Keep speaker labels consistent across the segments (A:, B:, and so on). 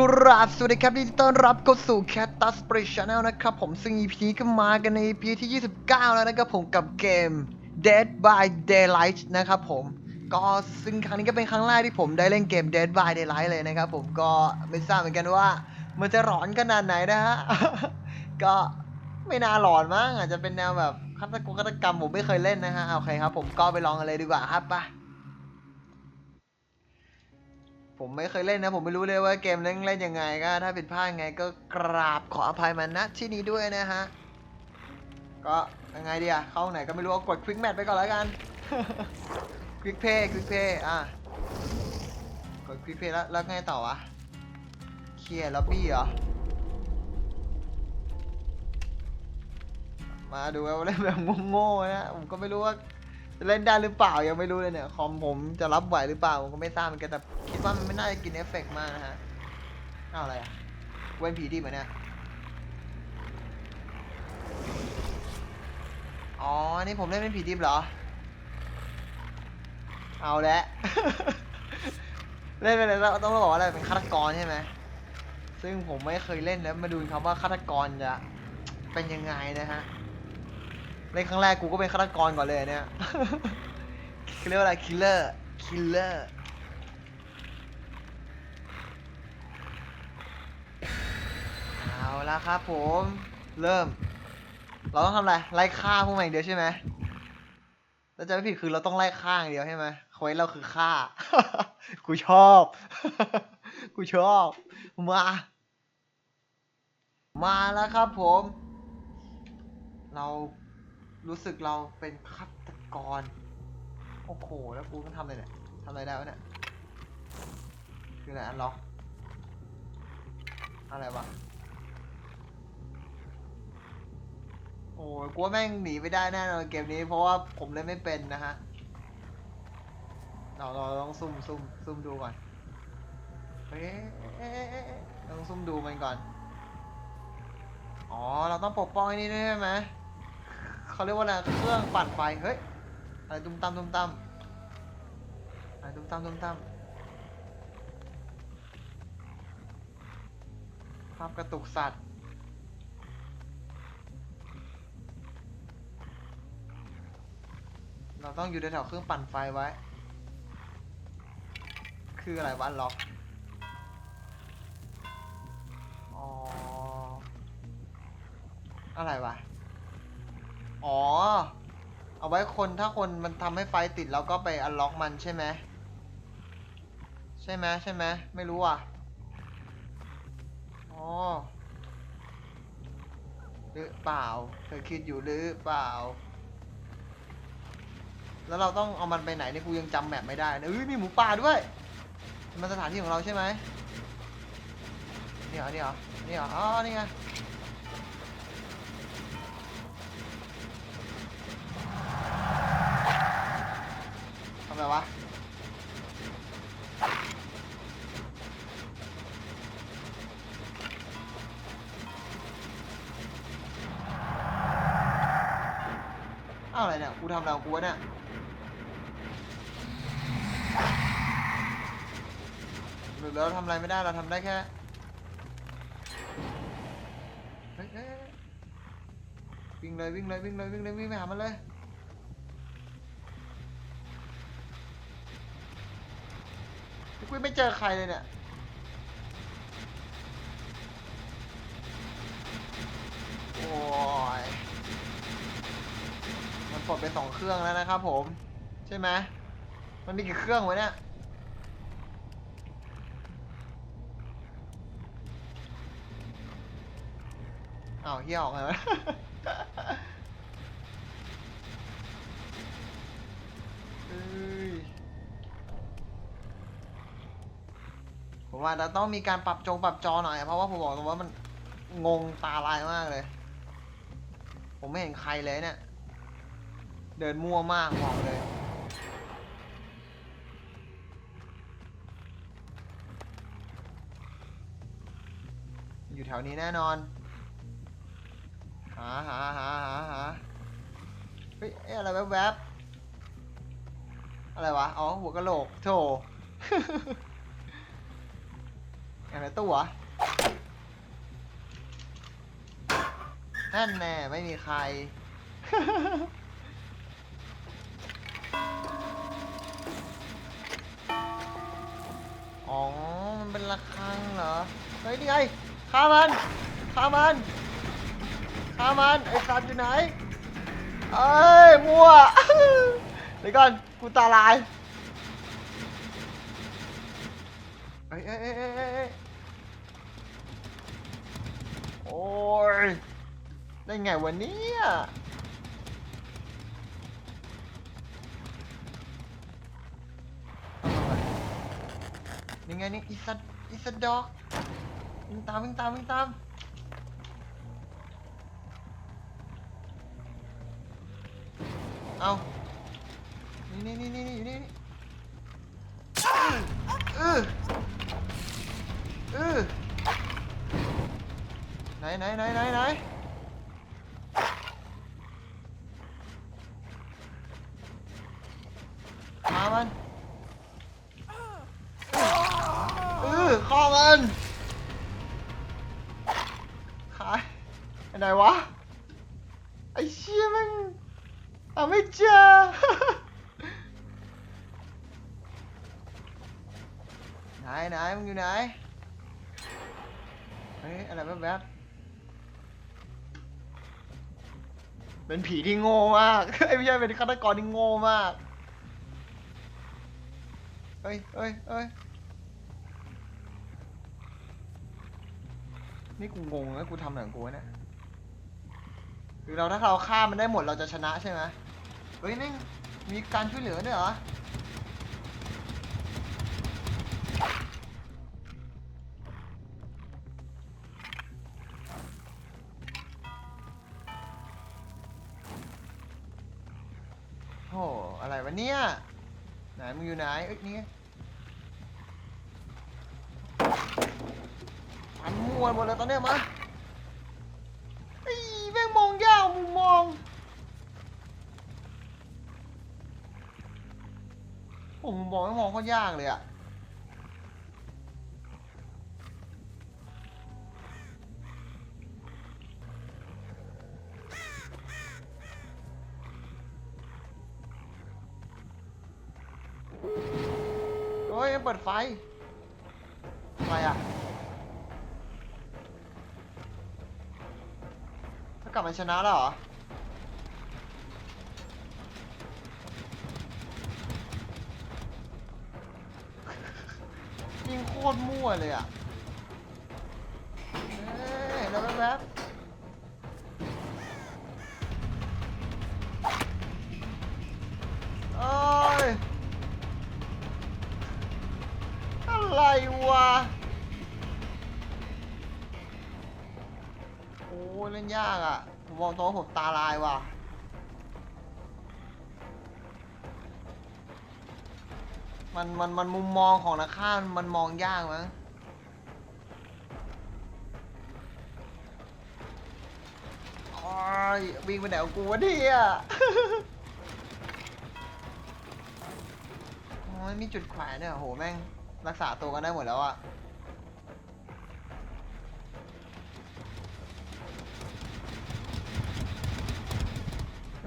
A: กราบสวัสดีครับยินดีต้อนรับเข้าสู่ Cat t u s p r e Channel นะครับผมซึ่ง EP นี้ก็มากันใน EP ที่ 29 แล้วนะครับผมกับเกม Dead by Daylight นะครับผมก็ซึ่งครั้งนี้ก็เป็นครั้งแรกที่ผมได้เล่นเกม Dead by Daylight เลยนะครับผมก็ไม่ทราบเหมือนกันว่า มันจะหลอนขนาดไหนนะฮะ ก็ไม่น่าหลอนมั้งอาจจะเป็นแนวแบบฆาตกรรมฆาตกรรมผมไม่เคยเล่นนะฮะโอเคครับผมก็ไปลองกันเลยดีกว่าครับไป ผมไม่เคยเล่นนะ ผมไม่รู้เลยว่าเกมเล่นเล่นยังไงก็ ถ้าผิดพลาดไงก็กราบขออภัยมาณที่นี้ด้วยนะฮะ ก็ยังไงดีอะเข้าไหนก็ไม่รู้ก็กดควิกแมทไปก่อนแล้วกันควิกเพย์ควิกเพย์อะกดควิกเพย์แล้วแล้วไงต่อวะเคลียร์ล็อบบี้เหรอมาดูว่าเล่นแบบโง่ๆนะผมก็ไม่รู้ว่า จะเล่นได้หรือเปล่ายังไม่รู้เลยเนี่ยคอมผมจะรับไหวหรือเปล่าผมก็ไม่ทราบเหมือนกันแต่คิดว่ามันไม่น่าจะกินเอฟเฟกต์มากนะฮะเอาอะไรอะเว้นผีดิบเหมือนเนี่ยอ๋ออันนี่ผมเล่นเป็นผีดิบเหรอ เอาละ เล่นไปเลยแล้วต้องบอกว่าอะไรเป็นฆาตกรใช่ไหม ซึ่งผมไม่เคยเล่นแล้วมาดูครับว่าฆาตกรจะเป็นยังไงนะฮะ เล่นครั้งแรกกูก็เป็นฆาตกรก่อนเลยเนี่ยเรียกว่าอะไรคิลเลอร์คิลเลอร์เอาละครับผม เริ่ม เราต้องทำอะไร ไล่ฆ่าพวกมันอย่างเดียวใช่ไหมแล้วจะไม่ผิดคือเราต้องไล่ฆ่าอย่างเดียวใช่ไหมเควสเราคือฆ่า กูชอบ กูชอบ มา มาแล้วครับผม เรา รู้สึกเราเป็นฆาตกร โอ้โห แล้วกูต้องทำอะไรเนี่ยทำอะไรได้วะเนี่ย คืออะไรอันล็อกอะไรวะ โอ้ยกูว่าแม่งหนีไม่ได้แน่นอนเกมนี้ เพราะว่าผมเล่นไม่เป็นนะฮะ เราเราต้องซุ่มซุ่มซุ่มดูก่อน เฮ้ยเอ๊ต้องซุ่มดูมันก่อน อ๋อ เราต้องปกป้องไอ้นี่ด้วยใช่ไหม เขาเรียกว่าอะไรเครื่องปั่นไฟเฮ้ยอะไรตุ้มตั้มตุ้มตั้มอะไรตุ้มตั้มตุ้มตั้มภาพกระตุกสัตว์เราต้องอยู่แถวเครื่องปั่นไฟไว้ คืออะไรวะล็อกอ๋ออะไรวะ อ๋อ เอาไว้คนถ้าคนมันทำให้ไฟติดแล้วก็ไปอันล็อกมันใช่ไหมใช่ไหมใช่ไหมไม่รู้อะอ๋อหรือเปล่า เธอคิดอยู่หรือเปล่า แล้วเราต้องเอามันไปไหนเนี่ยกูยังจำแมปไม่ได้นะเอ้ยมีหมูป่าด้วย มันสถานที่ของเราใช่ไหมนี่เหรอนี่เหรอนี่เหรออ๋อนี่ไงำอะไรวะอ้าวอะไรเนี่ย กูทำอะไรของกูวะเนี่ย หรือเราทำอะไรไม่ได้ เราทำได้แค่ เฮ้ยเฮ้ยเฮ้ยวิ่งเลยวิ่งเลยวิ่งเลยวิ่งเลยวิ่งไปหามันเลย กูไม่เจอใครเลยเนี่ย โอ้ย มันปลดไปสองเครื่องแล้วนะครับผม ใช่ไหม มันมีกี่เครื่องวะเนี่ย อ้าวเฮี้ยออกไงวะ เอ้ย ผม ว่าเราต้องมีการปรับจงปรับจอหน่อย เพราะว่าผมบอกตรงว่ามันงงตาลายมากเลย ผมไม่เห็นใครเลยเนี่ย เดินมั่วมากบอกเลย อยู่แถวนี้แน่นอน หาหาหาหาหาเฮ้ยอะอะไรแวบๆอะไรวะ อ๋อ หัวกะโหลก โถ อะไรตู้วะนั่นแน่ไม่มีใคร อ๋อ มันเป็นระฆังเหรอ เฮ้ยนี่ไงฆ่ามันฆ่ามันฆ่ามันไอ้สัตว์อยู่ไหน เอ้ยมั่วเดี๋ยวก่อน กูตาลายเอ้ยเอ้ยเอ้ยเอ้ยเอ้ยเอ้ย โอ้ย ได้ไงวันนี้นี่ไงนี่อีสัตอีสัตดอกวิ่งตามวิ่งตามวิ่งตามเอานี่นี่นี่นี่อยู่นี่เออเออ นไหนไหนไหนไหนมามันเออข้อมันขายอันไหนวะ ไอ้เชี่ยมันหาไม่เจอไหนไหนมึงอยู่ไหนเฮ้ยอะไรแบบแบบๆ เป็นผีที่โง่มากไอ้ยไม่ใช่เป็นฆาตกรที่โง่มากเฮ้ยเฮ้ยเฮ้ยนี่กูงงนะกูทำอย่างกูวะเนี่ยหรือเราถ้าเราฆ่ามันได้หมดเราจะชนะใช่ไหมเฮ้ยนี่มีการช่วยเหลือด้วยเหรอ มึงอยู่ไหนเอ้ยนี่ไงอันมัวหมดเลยตอนเนี้ยมาไอ้แม่งมองยากมุมมองผมมุมมองไม่มองก็ยากเลยอะ ไฟอะไรอะถ้ากลับมาชนะแล้วเหรอ ยิงโคตรมั่วเลยอะ ตรงว่าผมตาลายว่ะมันมันมันมุมมองของนักฆ่ามันมองยากมั้งอยวิ่งไปไหนของกูวะเนี่ยโอ้ยมีจุดแขวนเนี่ยโหแม่งรักษาตัวกันได้หมดแล้วอะ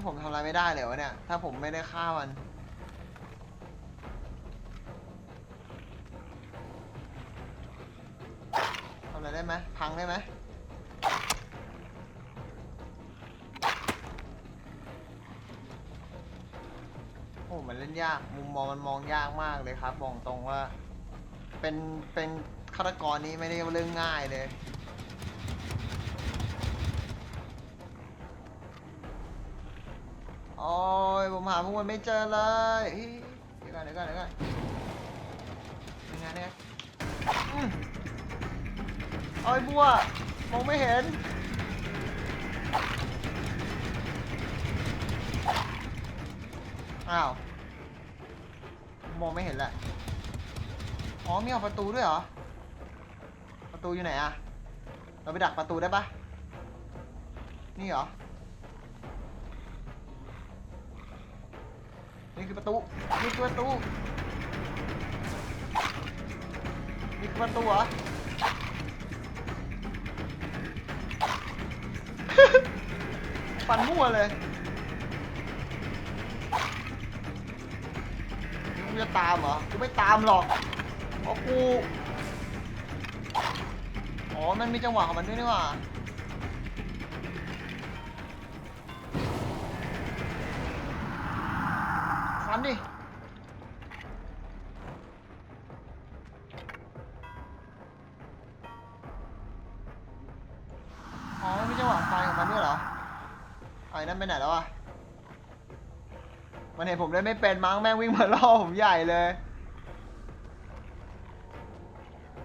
A: ผมทำอะไรไม่ได้เลยวะเนี่ย ถ้าผมไม่ได้ฆ่ามัน ทำอะไรได้ไหมพังได้ไหมโอ้มันเล่นยาก มุมมองมันมองยากมากเลยครับ บอกตรงว่า เป็น เป็นฆาตกรนี้ไม่ได้เรื่องง่ายเลยาพวกมันไม่เจอเลยเดี๋ยวก่อนเดี๋ยวก่อนเดี๋ยวก่อนยังไงเนี่ยโอ้ยบัวมองไม่เห็นอ้าวมองไม่เห็นแหละอ๋อมีออกประตูด้วยเหรอประตูอยู่ไหนอะเราไปดักประตูได้ปะนี่เหรอ นี่คือประตู นี่คือประตู นี่คือประตูเหรอ ปั่นมั่วเลยกูจะตามเหรอ กูไม่ตามหรอก เพราะกู อ๋อ มันมีจังหวะของมันด้วยนี่หว่า มันเห็นผมเล่นไม่เป็นมั้งแม่งวิ่งมาล่อผมใหญ่เลย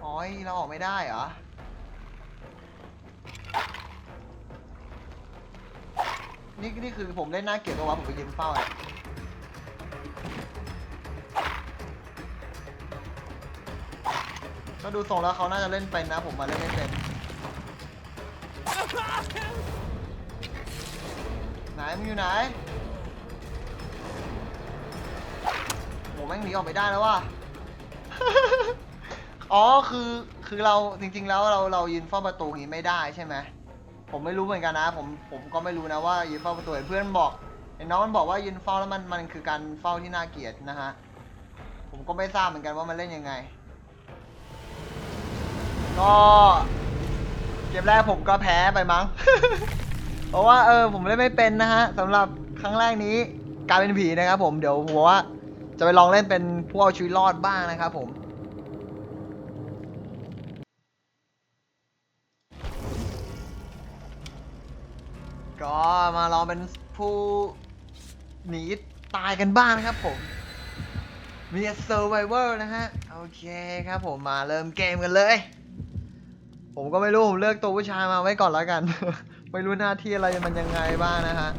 A: อ๋อเราออกไม่ได้เหรอนี่นี่คือผมเล่นหน้าเกลียดตัววะผมไปยืนเฝ้าอะก็ดูทรงแล้วเขาน่าจะเล่นเป็นนะ ผมมาเล่นไม่เป็นไหนมึงอยู่ไหน ม่งหนีออกไปได้แล้วว่ะ อ๋อคือคือเราจริง ๆ แล้วเราเรายืนเฝ้าประตูอย่างนี้ไม่ได้ใช่ไหมผมไม่รู้เหมือนกันนะ ผมผมก็ไม่รู้นะว่ายืนเฝ้าประตูเห็นเพื่อนบอกเห็นน้องมันบอกว่ายืนเฝ้าแล้วมันมันคือการเฝ้าที่น่าเกลียดนะฮะผมก็ไม่ทราบเหมือนกันว่ามันเล่นยังไง ก็เกมแรกผมก็แพ้ไปมั้ง เพราะว่าเออผมเล่นไม่เป็นนะฮะสำหรับครั้งแรกนี้กายเป็นผีนะครับผมเดี๋ยวผมว่า จะไปลองเล่นเป็นผู้เอาชีวิตรอดบ้างนะครับผม ก็มาลองเป็นผู้หนีตายกันบ้างนะครับผม มี Survivor นะฮะ โอเคครับผมมาเริ่มเกมกันเลย ผมก็ไม่รู้ ผมเลือกตัวผู้ชายมาไว้ก่อนแล้วกัน ไม่รู้หน้าที่อะไรมันยังไงบ้างนะฮะ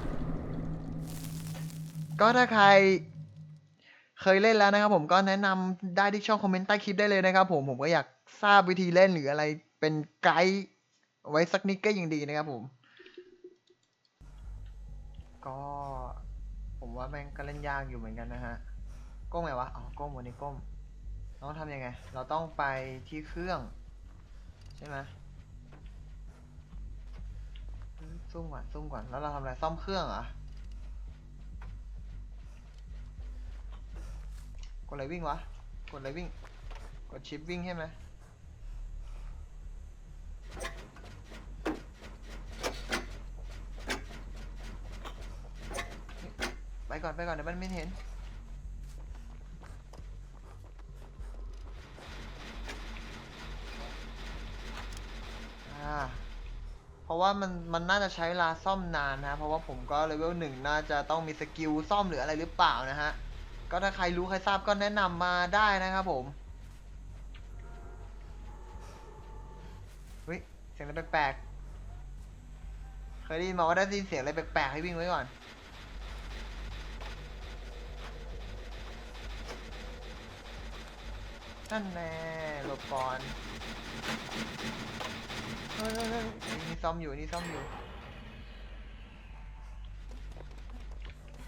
A: ก็ถ้าใคร เคยเล่นแล้วนะครับผมก็แนะนำได้ที่ช่องคอมเมนต์ใต้คลิปได้เลยนะครับผมผมก็อยากทราบวิธีเล่นหรืออะไรเป็นไกด์ไว้สักนิดก็ยังดีนะครับผม ก็ผมว่าแม่งก็เล่นยากอยู่เหมือนกันนะฮะก้มไงวะอ๋อก้มวันนี้ก้มต้องทำยังไง เราต้องไปที่เครื่อง ใช่ไหมซุ่มก่อนซุ่มก่อนแล้วเราทำอะไรซ่อมเครื่องเหรอ ดอะไรวิ่งวะ กดอะไรวิ่ง กดชิปวิ่งใช่ไหมไปก่อนไปก่อนเดี๋ยวมันไม่เห็น อ่า เพราะว่ามันมันน่าจะใช้เวลาซ่อมนานนะ เพราะว่าผมก็เลเวลหนึ่งน่าจะต้องมีสกิลซ่อมหรืออะไรหรือเปล่านะฮะ ก็ถ้าใครรู้ใครทราบก็แนะนำมาได้นะครับผมเฮ้ยเสียงอะไรแปลกๆเคยได้ยินมาว่าได้ยินเสียงอะไรแปลกๆให้วิ่งไว้ก่อนนั่นแน่หลบก่อนเฮ้ยเฮ้ยเฮ้ยนี่ซ่อมอยู่นี่ซ่อมอยู่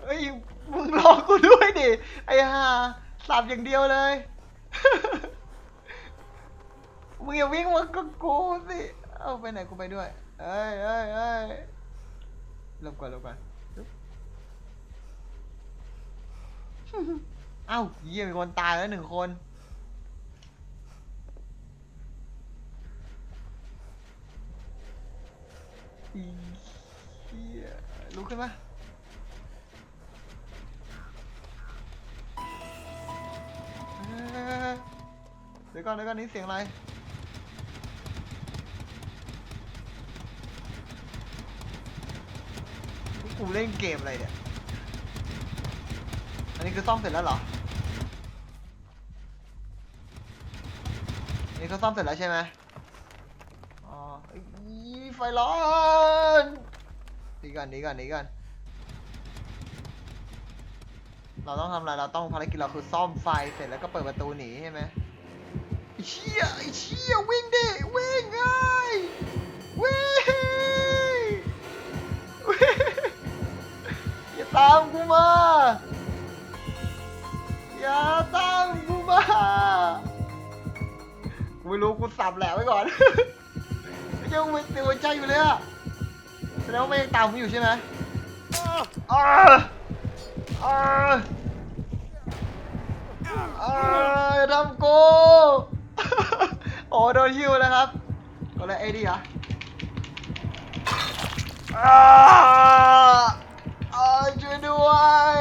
A: เฮ้ยมึงรอกูด้วยดิ ไอ้ห่าสับอย่างเดียวเลย มึงอย่าวิ่งมากับกูสิ เอาไปไหนกูไปด้วย เอ้ยเอ้ยเอ้ยหลบก่อนหลบก่อนเอ้าเยี่ยมีคนตายแล้วหนึ่งคนเหี้ยลุกขึ้นมา เดี๋ยวก่อนเดี๋ยวก่อนนี่เสียงอะไรกูเล่นเกมอะไรเนี่ย อันนี้คือซ่อมเสร็จแล้วเหรอ อันนี้ก็ซ่อมเสร็จแล้วใช่ไหมอ๋อไฟร้อนหนีก่อนหนีก่อนหนีก่อน เราต้องทำอะไร เราต้องภารกิจเราคือซ่อมไฟเสร็จแล้วก็เปิดประตูหนีใช่ไหมไอ้เชี่ยไอ้เชี่ยวิ่งดิ วิ่งไงวิ่งวิ่งอย่าตามกูมา อย่าตามกูมา กูไม่รู้กูสับแหละไว้ก่อนยังไม่ตีหัวใจอยู่เลยอะแสดงว่ามันยังตามผมอยู่ใช่ไหมอ้าอ้า อ้ย่าทำกูโอ้โดนฮิวแล้วครับก็เลยเอดีเหรออ้าอ้าช่วยด้วย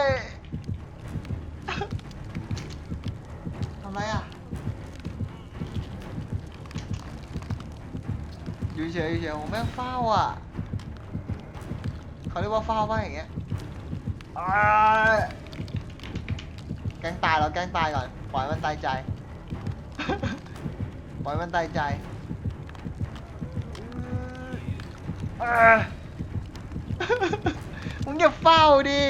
A: ทำไรอะอยู่เฉยอยู่เฉยผมแม่งเฝ้าอะเขาเรียกว่าเฝ้าป่ะอย่างเงี้ยอ้ายแก ล้งตายเราแกล้งตายก่อนปล่อยมันตายใจ ปล่อยมันตายใจมึงอย่าเฝ้าดิ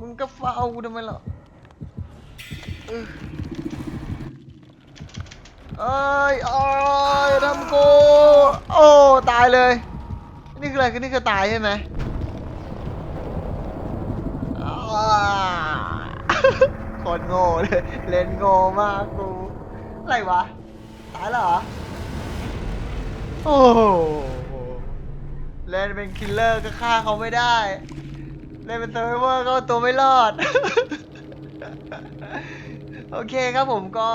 A: มึงก็เฝ้าทำไมล่ะเออเอ้ยเอ้ยทำกู โอ้ ตายเลย นี่คืออะไรคือนี่คือตายใช่ไหมอ่า โคนโง่เลยเล่นโง่มากกู อะไรวะ ตายแล้วเหรอ โอ้โหเล่นเป็นคิลเลอร์ก็ฆ่าเขาไม่ได้ เล่นเป็นเซอร์ไวเวอร์ก็ตัวไม่รอด โอเคครับผมก็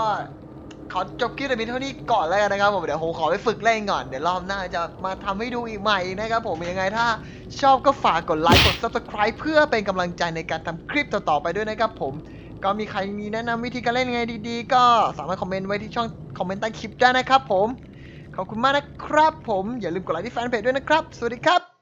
A: ขอจบคลิปแต่เพียงเท่านี้ก่อนแล้วกันนะครับผมเดี๋ยวผมขอไปฝึกเล่นก่อนเดี๋ยวรอบหน้าจะมาทำให้ดูอีกใหม่นะครับผมยังไงถ้าชอบก็ฝากกดไลค์กด subscribe เพื่อเป็นกำลังใจในการทำคลิปต่อๆไปด้วยนะครับผมก็มีใครมีแนะนำวิธีการเล่นยังไงดีๆ ก็สามารถคอมเมนต์ไว้ที่ช่องคอมเมนต์ใต้คลิปได้นะครับผมขอบคุณมากนะครับผมอย่าลืมกดไลค์ที่แฟนเพจด้วยนะครับ สวัสดีครับ